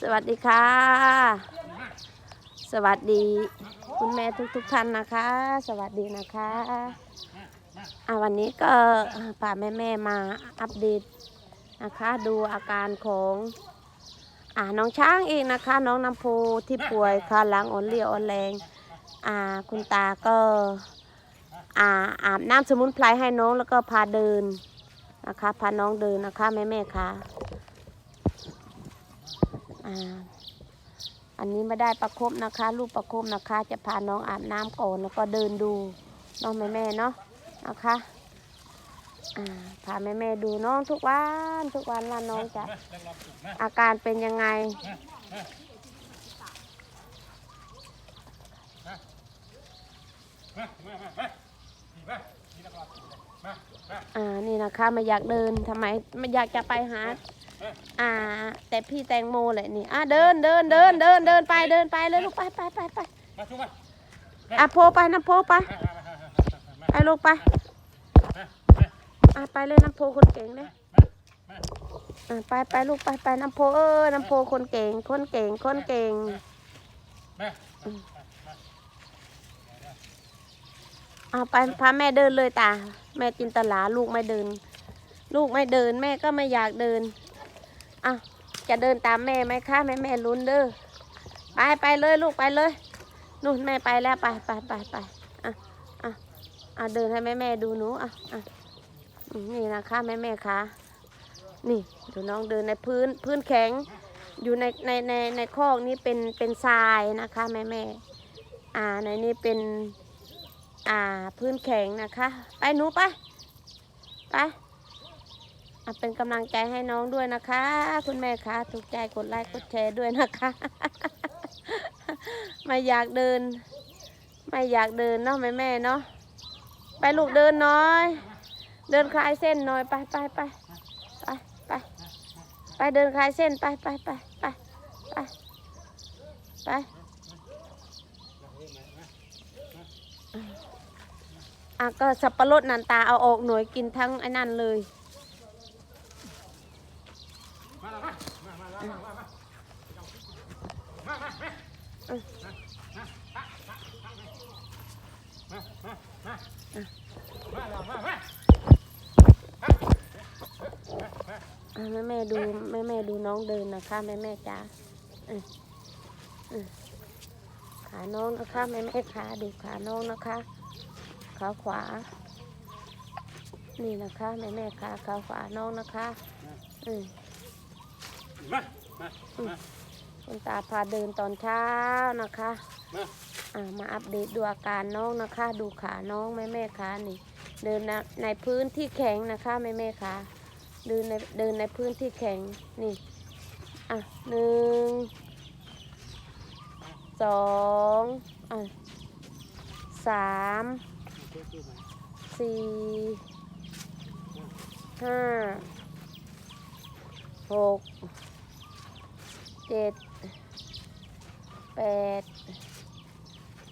สวัสดีค่ะ สวัสดี คุณแม่ทุกทุกๆท่านนะคะ สวัสดีนะคะอ่าวันนี้ก็พาแม่แม่มาอัปเดตนะคะ ดูอาการของอ่าน้องช้างเองนะคะ น้องน้ำโพที่ป่วยขาหลังอ่อนเลี้ยวอ่อนแรงอ่าคุณตาก็อ่าอาบน้ำสมุนไพรให้น้องแล้วก็พาเดินนะคะ พาน้องเดินนะคะแม่แม่ค่ะ อ่าอันนี้ไม่ได้ประคบนะคะ ลูกประคบนะคะ จะพาน้องอาบน้ำก่อนแล้วก็เดินดูน้องแม่แม่เนาะนะคะอ่าพาแม่แม่ดูน้องทุกวันทุกวันว่าน้องจะอาการเป็นยังไง อ่า นี่นะคะไม่อยากเดินทำไมไม่อยากจะไปหา อ่า แต่พี่แตงโมแหละนี่ อะเดินเดินเดินเดินเดินไปเดินไปเลยลูกไปไปไปไปอะโพไปน้ำโพไป ไปลูกไป อะไปเลยน้ำโพคนเก่งเลยอะไปไปลูกไปไปน้ำโพเออน้ำโพคนเก่ง คนเก่งคนเก่ง แม่อะไปพาแม่เดินเลยตา แม่จินตลาลูกไม่เดิน ลูกไม่เดิน แม่ก็ไม่อยากเดินอะจะเดินตามแม่ไหมคะแม่แม่ลุ้นเด้อไปไปเลยลูกไปเลยนู่นแม่ไปแล้วไปไปไปไปอะอะอะเดินให้แม่แม่ดูหนูอะอะอืมนี่นะคะแม่แม่คะนี่ดูน้องเดินในพื้นพื้นแข็ง อยู่ในในในในคอกนี้เป็นเป็นทรายนะคะแม่แม่อ่าในนี้เป็น อ่าพื้นแข็งนะคะ ไปหนูไปไปเป็นกำลังใจให้น้องด้วยนะคะ คุณแม่คะถูกใจกดไลค์กดแชร์ด้วยนะคะ ไม่อยากเดิน ไม่อยากเดินเนาะแม่แม่เนาะไปลูกเดินน้อย เดินคลายเส้นหน่อยไปไปไปไปไปไปเดินคลายเส้นไปไปไปไปไปไป อะก็สับปะรดนันตาเอาออกหน่อยกินทั้งไอ้นั่นเลยแม่แม่ดูแม่แม่ดูน้องเดินนะคะแม่แม่จ้าขาน้องนะคะแม่แม่ขาดูขาน้องนะคะ ขาขวา นี่นะคะ แม่แม่ขาขาขวาน้องนะคะเออมามามาคุณตาพาเดินตอนเช้านะคะมาอ่ามาอัปเดตดูอาการน้องนะคะ ดูขาน้องแม่แม่ขานี่ เดินนะในพื้นที่แข็งนะคะแม่แม่ขาเดินในเดินในพื้นที่แข็งนี่อะหนึ่งสองอะสาม สี่ห้าหกเจ็ดแปด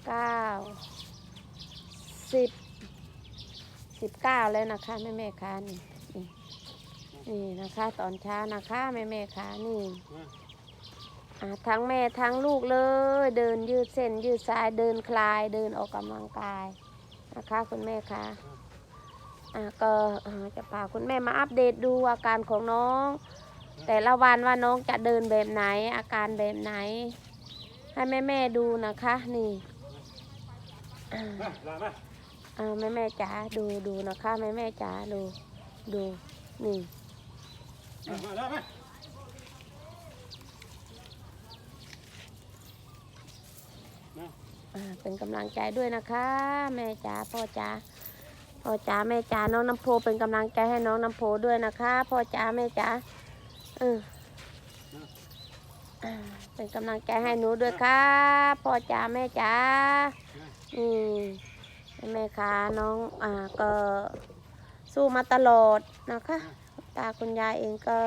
เก้าสิบสิบเก้าแล้วนะคะแม่แม่ค้านี่นี่นี่นะคะตอนเช้านะคะแม่แม่ค้านี่ทั้งแม่ทั้งลูกเลย เดินยืดเส้นยืดสายเดินคลายเดินออกกำลังกาย นะคะคุณแม่คะอ่าก็จะพาคุณแม่มาอัปเดตดูอาการของน้อง แต่ละวันว่าน้องจะเดินแบบไหน อาการแบบไหน ให้แม่แม่ดูนะคะนี่อ่ามามาอ่าแม่แม่จ๋าดูดูนะคะแม่แม่จ๋าดูดูนี่ มาแล้วมา อ่า เป็นกำลังใจด้วยนะคะ แม่จ๋าพ่อจ๋าพ่อจ๋าแม่จ๋าน้องน้ำโพเป็นกำลังใจให้น้องน้ำโพด้วยนะคะพ่อจ๋าแม่จ๋าเออเป็นกำลังใจให้หนูด้วยค่ะพ่อจ๋าแม่จ๋านี่แม่ค้าน้องอ่าก็สู้มาตลอดนะคะ ตาคุณยายเองก็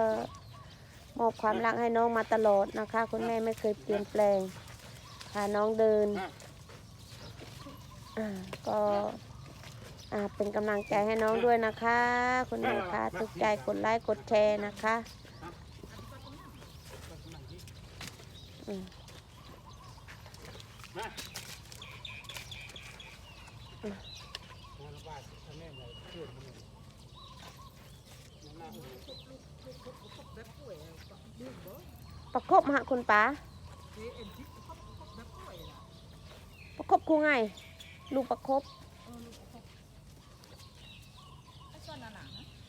มอบความรักให้น้องมาตลอดนะคะ คุณแม่ไม่เคยเปลี่ยนแปลงพาน้องเดิน อ่าก็อ่าเป็นกำลังใจให้น้องด้วยนะคะ คุณแม่คะทุกใจกดไลค์กดแชร์นะคะอืมมามาระบาดทำแม่ใหญ่เพื่อนมันเลยน้ำหน้าอุ่นประคบฮะคุณป๋าประคบครูไง ลูกประคบ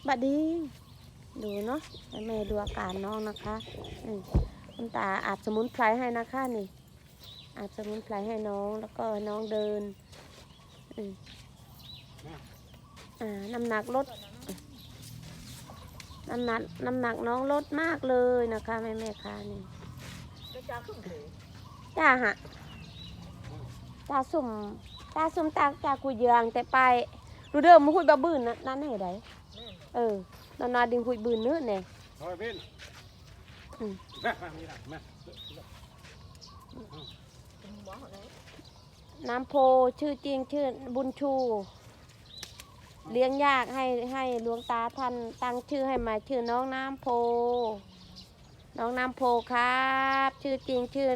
บัดดี ดูเนาะให้แม่ดูอาการน้องนะคะอืมคุณตาอาบสมุนไพรให้นะคะนี่ อาบสมุนไพรให้น้องแล้วก็น้องเดินอืมอ่าน้ำหนักลดน้ำหนักน้ำหนักน้องลดมากเลยนะคะแม่แม่ๆค่ะนี่จ้าฮะตาสุ่ม ตาสุ่มตาจากกุยยางแต่ไปดูเดิมมาคุยบะบืนนะนั่นให้ได้เออนอนนาดิงคุยบืนเนื้อเนี่ยเอาไปเป็นอืมมามามีหลังมาน้ำโพชื่อจริงชื่อบุญชู เลี้ยงยากให้ให้หลวงตาท่านตั้งชื่อให้มาชื่อน้องน้ำโพ น้องน้ำโพครับ ชื่อจริงชื่อ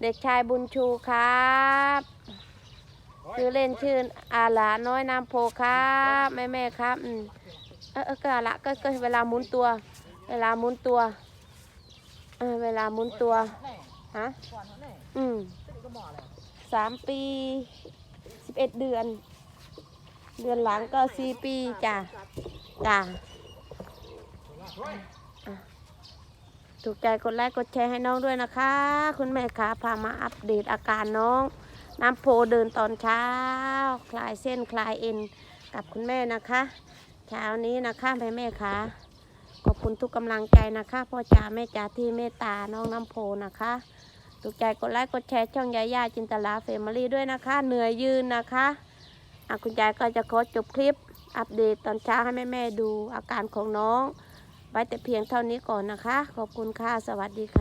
เด็กชายบุญชูครับ ชื่อเล่นชื่ออาลาน้อยน้ำโพครับแม่แม่ครับอืมเออเออก็อาละก็ก็เวลาหมุนตัว เวลาหมุนตัวเออเวลาหมุนตัวฮะอืมสามปีสิบเอ็ดเดือน เดือนหลังก็สี่ปีจ้ะจ้ะอะถูกใจกดไลค์กดแชร์ให้น้องด้วยนะคะ คุณแม่คะพามาอัปเดตอาการน้อง น้ำโพเดินตอนเช้า คลายเส้นคลายเอ็นกับคุณแม่นะคะ เช้านี้นะคะแม่แม่คะขอบคุณทุกกำลังใจนะคะพ่อจ๋าแม่จ๋าที่เมตตาน้องน้ำโพนะคะถูกใจกดไลค์กดแชร์ช่องยาย่าจินตลาเฟมิลี่ด้วยนะคะ เหนื่อยยืนนะคะอะคุณยายก็จะขอจบคลิปอัปเดตตอนเช้าให้แม่แม่ๆดูอาการของน้อง ไว้แต่เพียงเท่านี้ก่อนนะคะ ขอบคุณค่ะ สวัสดีค่ะ